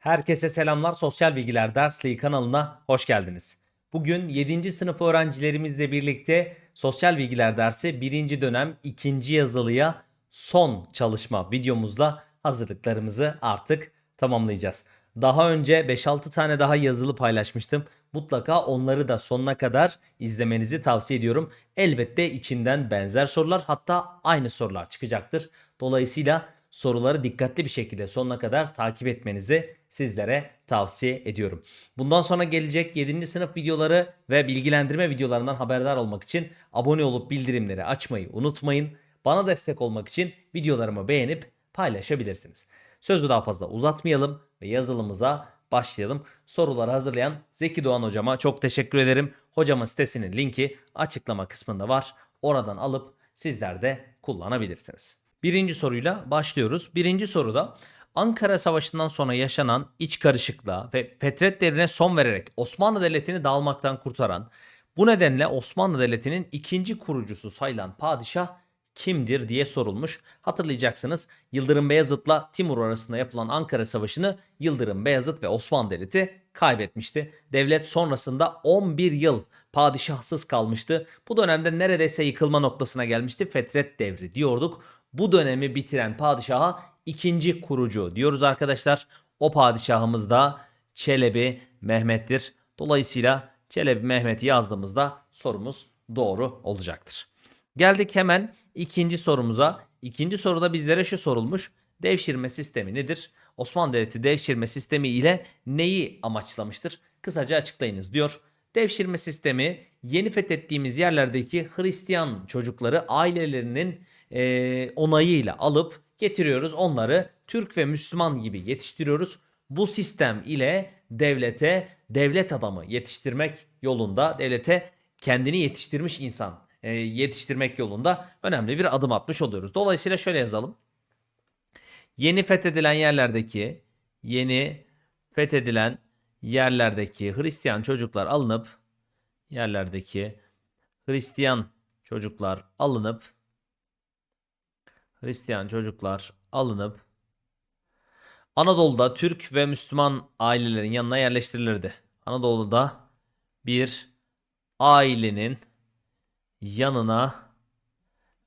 Herkese selamlar. Sosyal Bilgiler Dersliği kanalına hoş geldiniz. Bugün 7. sınıf öğrencilerimizle birlikte Sosyal Bilgiler dersi 1. dönem 2. yazılıya son çalışma videomuzla hazırlıklarımızı artık tamamlayacağız. Daha önce 5-6 tane daha yazılı paylaşmıştım. Mutlaka onları da sonuna kadar izlemenizi tavsiye ediyorum. Elbette içinden benzer sorular hatta aynı sorular çıkacaktır. Dolayısıyla soruları dikkatli bir şekilde sonuna kadar takip etmenizi sizlere tavsiye ediyorum. Bundan sonra gelecek 7. sınıf videoları ve bilgilendirme videolarından haberdar olmak için abone olup bildirimleri açmayı unutmayın. Bana destek olmak için videolarımı beğenip paylaşabilirsiniz. Sözü daha fazla uzatmayalım ve yazılımıza başlayalım. Soruları hazırlayan Zeki Doğan hocama çok teşekkür ederim. Hocamın sitesinin linki açıklama kısmında var. Oradan alıp sizler de kullanabilirsiniz. Birinci soruyla başlıyoruz. Birinci soruda Ankara Savaşı'ndan sonra yaşanan iç karışıklığa ve fetret devrine son vererek Osmanlı Devleti'ni dağılmaktan kurtaran, bu nedenle Osmanlı Devleti'nin ikinci kurucusu sayılan padişah kimdir diye sorulmuş. Hatırlayacaksınız Yıldırım Beyazıt'la Timur arasında yapılan Ankara Savaşı'nı Yıldırım Beyazıt ve Osmanlı Devleti kaybetmişti. Devlet sonrasında 11 yıl padişahsız kalmıştı. Bu dönemde neredeyse yıkılma noktasına gelmişti. Fetret devri diyorduk. Bu dönemi bitiren padişaha ikinci kurucu diyoruz arkadaşlar. O padişahımız da Çelebi Mehmet'tir. Dolayısıyla Çelebi Mehmet'i yazdığımızda sorumuz doğru olacaktır. Geldik hemen ikinci sorumuza. İkinci soruda bizlere şu sorulmuş. Devşirme sistemi nedir? Osmanlı Devleti devşirme sistemi ile neyi amaçlamıştır? Kısaca açıklayınız diyor. Devşirme sistemi yeni fethettiğimiz yerlerdeki Hristiyan çocukları ailelerinin eee, onayıyla alıp getiriyoruz. Onları Türk ve Müslüman gibi yetiştiriyoruz. Bu sistem ile devlete devlet adamı yetiştirmek yolunda devlete kendini yetiştirmiş insan e, yetiştirmek yolunda önemli bir adım atmış oluyoruz. Dolayısıyla şöyle yazalım. Yeni fethedilen yerlerdeki yeni fethedilen yerlerdeki Hristiyan çocuklar alınıp yerlerdeki Hristiyan çocuklar alınıp Hristiyan çocuklar alınıp Anadolu'da Türk ve Müslüman ailelerin yanına yerleştirilirdi. Anadolu'da bir ailenin yanına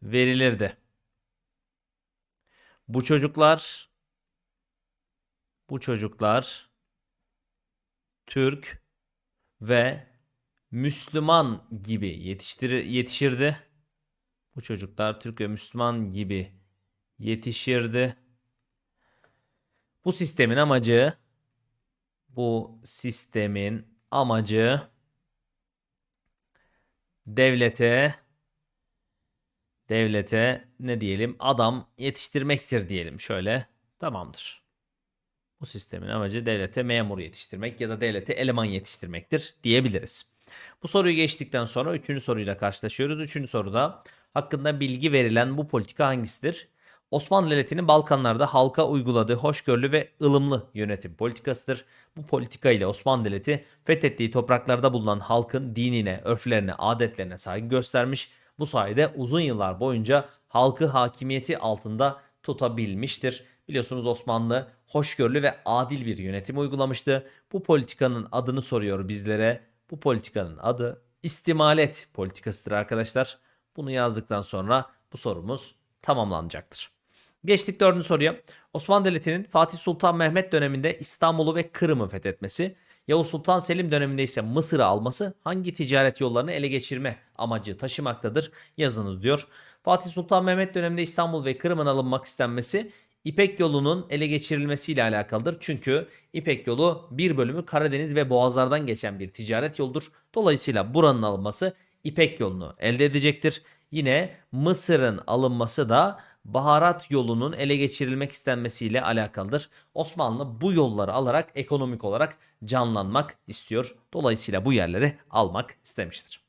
verilirdi. Bu çocuklar bu çocuklar Türk ve Müslüman gibi yetiştir yetişirdi. Bu çocuklar Türk ve Müslüman gibi yetişirdi. Bu sistemin amacı bu sistemin amacı devlete devlete ne diyelim adam yetiştirmektir diyelim şöyle tamamdır. Bu sistemin amacı devlete memur yetiştirmek ya da devlete eleman yetiştirmektir diyebiliriz. Bu soruyu geçtikten sonra üçüncü soruyla karşılaşıyoruz. Üçüncü soruda hakkında bilgi verilen bu politika hangisidir? Osmanlı Devleti'nin Balkanlarda halka uyguladığı hoşgörülü ve ılımlı yönetim politikasıdır. Bu politika ile Osmanlı Devleti fethettiği topraklarda bulunan halkın dinine, örflerine, adetlerine saygı göstermiş. Bu sayede uzun yıllar boyunca halkı hakimiyeti altında tutabilmiştir. Biliyorsunuz Osmanlı hoşgörülü ve adil bir yönetim uygulamıştı. Bu politikanın adını soruyor bizlere. Bu politikanın adı istimalet politikasıdır arkadaşlar. Bunu yazdıktan sonra bu sorumuz tamamlanacaktır. Geçtik dördüncü soruya. Osmanlı Devleti'nin Fatih Sultan Mehmet döneminde İstanbul'u ve Kırım'ı fethetmesi, Yavuz Sultan Selim döneminde ise Mısır'ı alması hangi ticaret yollarını ele geçirme amacı taşımaktadır? Yazınız diyor. Fatih Sultan Mehmet döneminde İstanbul ve Kırım'ın alınmak istenmesi İpek yolunun ele geçirilmesiyle alakalıdır. Çünkü İpek yolu bir bölümü Karadeniz ve Boğazlardan geçen bir ticaret yoludur. Dolayısıyla buranın alınması İpek yolunu elde edecektir. Yine Mısır'ın alınması da baharat yolunun ele geçirilmek istenmesiyle alakalıdır. Osmanlı bu yolları alarak ekonomik olarak canlanmak istiyor. Dolayısıyla bu yerleri almak istemiştir.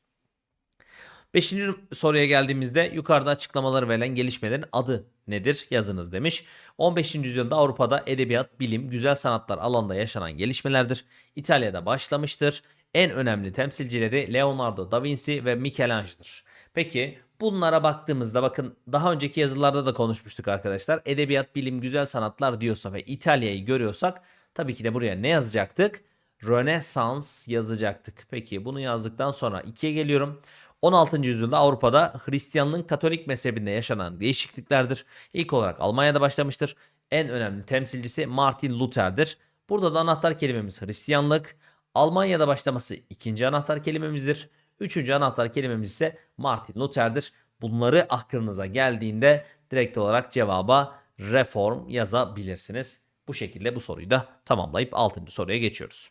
Beşinci soruya geldiğimizde yukarıda açıklamaları verilen gelişmelerin adı nedir? Yazınız demiş. 15. yüzyılda Avrupa'da edebiyat, bilim, güzel sanatlar alanında yaşanan gelişmelerdir. İtalya'da başlamıştır. En önemli temsilcileri Leonardo da Vinci ve Michelangelo'dur. Peki bunlara baktığımızda bakın daha önceki yazılarda da konuşmuştuk arkadaşlar. Edebiyat, bilim, güzel sanatlar diyorsa ve İtalya'yı görüyorsak tabii ki de buraya ne yazacaktık? Rönesans yazacaktık. Peki bunu yazdıktan sonra 2'ye geliyorum. 16. yüzyılda Avrupa'da Hristiyanlığın Katolik mezhebinde yaşanan değişikliklerdir. İlk olarak Almanya'da başlamıştır. En önemli temsilcisi Martin Luther'dir. Burada da anahtar kelimemiz Hristiyanlık. Almanya'da başlaması ikinci anahtar kelimemizdir. Üçüncü anahtar kelimemiz ise Martin Luther'dir. Bunları aklınıza geldiğinde direkt olarak cevaba reform yazabilirsiniz. Bu şekilde bu soruyu da tamamlayıp 6. soruya geçiyoruz.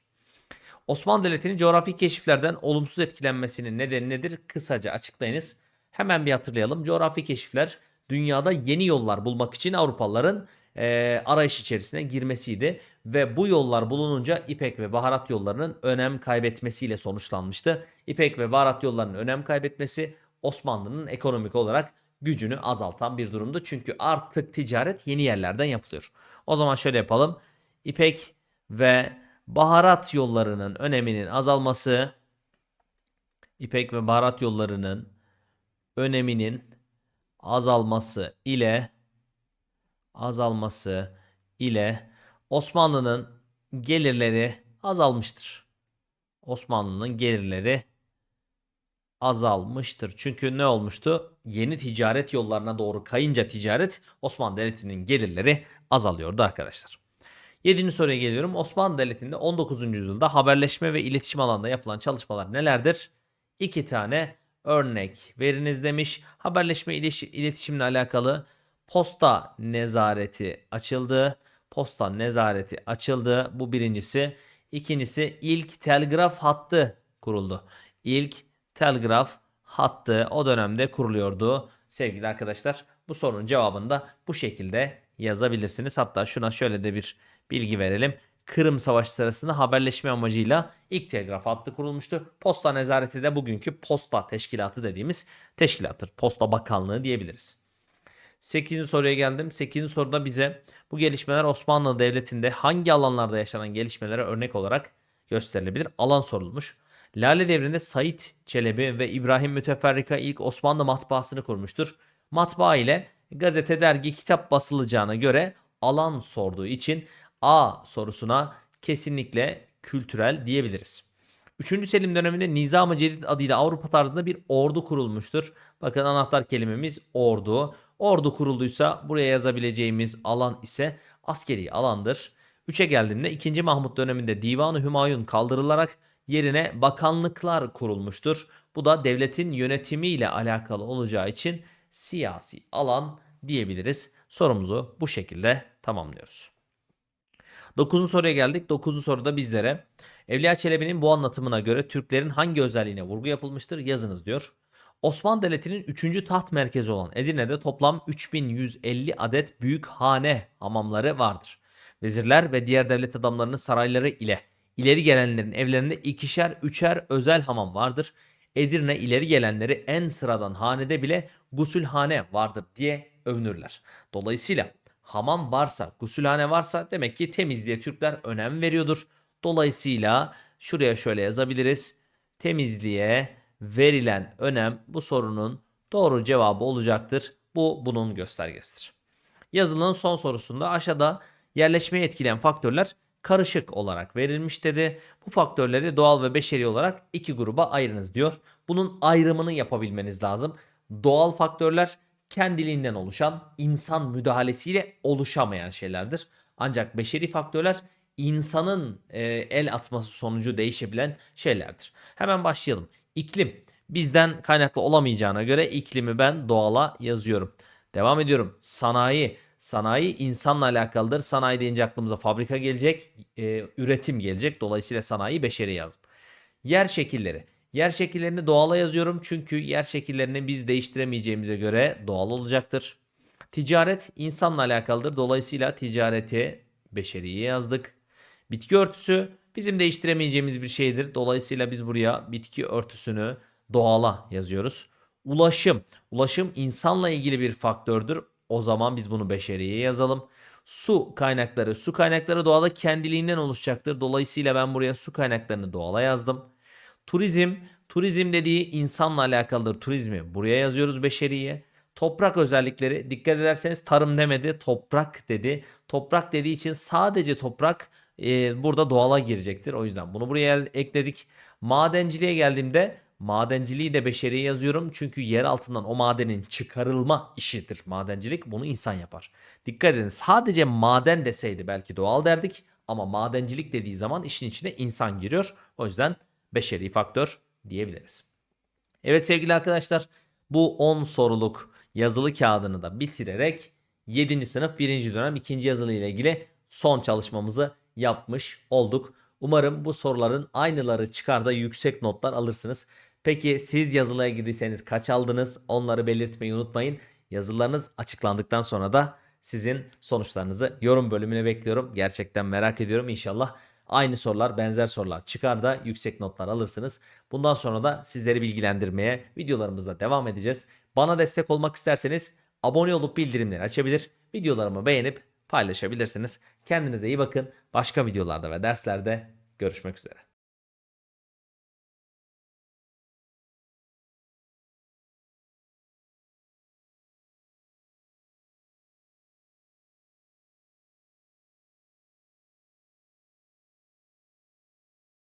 Osmanlı Devleti'nin coğrafi keşiflerden olumsuz etkilenmesinin nedeni nedir? Kısaca açıklayınız. Hemen bir hatırlayalım. Coğrafi keşifler dünyada yeni yollar bulmak için Avrupalıların e, arayış içerisine girmesiydi. Ve bu yollar bulununca İpek ve baharat yollarının önem kaybetmesiyle sonuçlanmıştı. İpek ve baharat yollarının önem kaybetmesi Osmanlı'nın ekonomik olarak gücünü azaltan bir durumdu. Çünkü artık ticaret yeni yerlerden yapılıyor. O zaman şöyle yapalım. İpek ve baharat yollarının öneminin azalması İpek ve baharat yollarının öneminin azalması ile azalması ile Osmanlı'nın gelirleri azalmıştır. Osmanlı'nın gelirleri azalmıştır. Çünkü ne olmuştu? Yeni ticaret yollarına doğru kayınca ticaret Osmanlı Devleti'nin gelirleri azalıyordu arkadaşlar. 7. soruya geliyorum. Osmanlı Devleti'nde 19. yüzyılda haberleşme ve iletişim alanında yapılan çalışmalar nelerdir? İki tane örnek veriniz demiş. Haberleşme iletişimle alakalı posta nezareti açıldı. Posta nezareti açıldı. Bu birincisi. İkincisi ilk telgraf hattı kuruldu. İlk telgraf hattı o dönemde kuruluyordu. Sevgili arkadaşlar bu sorunun cevabını da bu şekilde yazabilirsiniz. Hatta şuna şöyle de bir bilgi verelim. Kırım Savaşı sırasında haberleşme amacıyla ilk telgraf hattı kurulmuştu. Posta nezareti de bugünkü posta teşkilatı dediğimiz teşkilattır. Posta Bakanlığı diyebiliriz. 8. soruya geldim. 8. soruda bize bu gelişmeler Osmanlı Devleti'nde hangi alanlarda yaşanan gelişmelere örnek olarak gösterilebilir? Alan sorulmuş. Lale devrinde Said Çelebi ve İbrahim Müteferrika ilk Osmanlı matbaasını kurmuştur. Matbaa ile gazete, dergi, kitap basılacağına göre alan sorduğu için A sorusuna kesinlikle kültürel diyebiliriz. 3. Selim döneminde Nizam-ı Cedid adıyla Avrupa tarzında bir ordu kurulmuştur. Bakın anahtar kelimemiz ordu. Ordu kurulduysa buraya yazabileceğimiz alan ise askeri alandır. 3'e geldiğimde 2. Mahmut döneminde Divan-ı Hümayun kaldırılarak yerine bakanlıklar kurulmuştur. Bu da devletin yönetimiyle alakalı olacağı için siyasi alan diyebiliriz. Sorumuzu bu şekilde tamamlıyoruz. 9. soruya geldik. 9. soruda bizlere Evliya Çelebi'nin bu anlatımına göre Türklerin hangi özelliğine vurgu yapılmıştır yazınız diyor. Osmanlı Devleti'nin 3. taht merkezi olan Edirne'de toplam 3150 adet büyük hane hamamları vardır. Vezirler ve diğer devlet adamlarının sarayları ile ileri gelenlerin evlerinde ikişer üçer özel hamam vardır. Edirne ileri gelenleri en sıradan hanede bile gusülhane vardır diye övünürler. Dolayısıyla hamam varsa, gusülhane varsa demek ki temizliğe Türkler önem veriyordur. Dolayısıyla şuraya şöyle yazabiliriz. Temizliğe verilen önem bu sorunun doğru cevabı olacaktır. Bu bunun göstergesidir. Yazılının son sorusunda aşağıda yerleşmeyi etkileyen faktörler karışık olarak verilmiş dedi. Bu faktörleri doğal ve beşeri olarak iki gruba ayırınız diyor. Bunun ayrımını yapabilmeniz lazım. Doğal faktörler kendiliğinden oluşan, insan müdahalesiyle oluşamayan şeylerdir. Ancak beşeri faktörler insanın e, el atması sonucu değişebilen şeylerdir. Hemen başlayalım. İklim bizden kaynaklı olamayacağına göre iklimi ben doğala yazıyorum. Devam ediyorum. Sanayi. Sanayi insanla alakalıdır. Sanayi deyince aklımıza fabrika gelecek, e, üretim gelecek. Dolayısıyla sanayi beşeri yazdım. Yer şekilleri. Yer şekillerini doğala yazıyorum çünkü yer şekillerini biz değiştiremeyeceğimize göre doğal olacaktır. Ticaret insanla alakalıdır. Dolayısıyla ticareti beşeriye yazdık. Bitki örtüsü bizim değiştiremeyeceğimiz bir şeydir. Dolayısıyla biz buraya bitki örtüsünü doğala yazıyoruz. Ulaşım. Ulaşım insanla ilgili bir faktördür. O zaman biz bunu beşeriye yazalım. Su kaynakları. Su kaynakları doğada kendiliğinden oluşacaktır. Dolayısıyla ben buraya su kaynaklarını doğala yazdım. Turizm. Turizm dediği insanla alakalıdır. Turizmi buraya yazıyoruz beşeriye. Toprak özellikleri dikkat ederseniz tarım demedi toprak dedi. Toprak dediği için sadece toprak e, burada doğala girecektir. O yüzden bunu buraya ekledik. Madenciliğe geldiğimde madenciliği de beşeriye yazıyorum. Çünkü yer altından o madenin çıkarılma işidir madencilik. Bunu insan yapar. Dikkat edin sadece maden deseydi belki doğal derdik. Ama madencilik dediği zaman işin içine insan giriyor. O yüzden beşeri faktör diyebiliriz. Evet sevgili arkadaşlar bu 10 soruluk yazılı kağıdını da bitirerek 7. sınıf 1. dönem 2. yazılı ile ilgili son çalışmamızı yapmış olduk. Umarım bu soruların aynıları çıkar da yüksek notlar alırsınız. Peki siz yazılıya girdiyseniz kaç aldınız? Onları belirtmeyi unutmayın. Yazılarınız açıklandıktan sonra da sizin sonuçlarınızı yorum bölümüne bekliyorum. Gerçekten merak ediyorum. İnşallah aynı sorular, benzer sorular çıkar da yüksek notlar alırsınız. Bundan sonra da sizleri bilgilendirmeye videolarımızda devam edeceğiz. Bana destek olmak isterseniz abone olup bildirimleri açabilir, videolarımı beğenip paylaşabilirsiniz. Kendinize iyi bakın. Başka videolarda ve derslerde görüşmek üzere.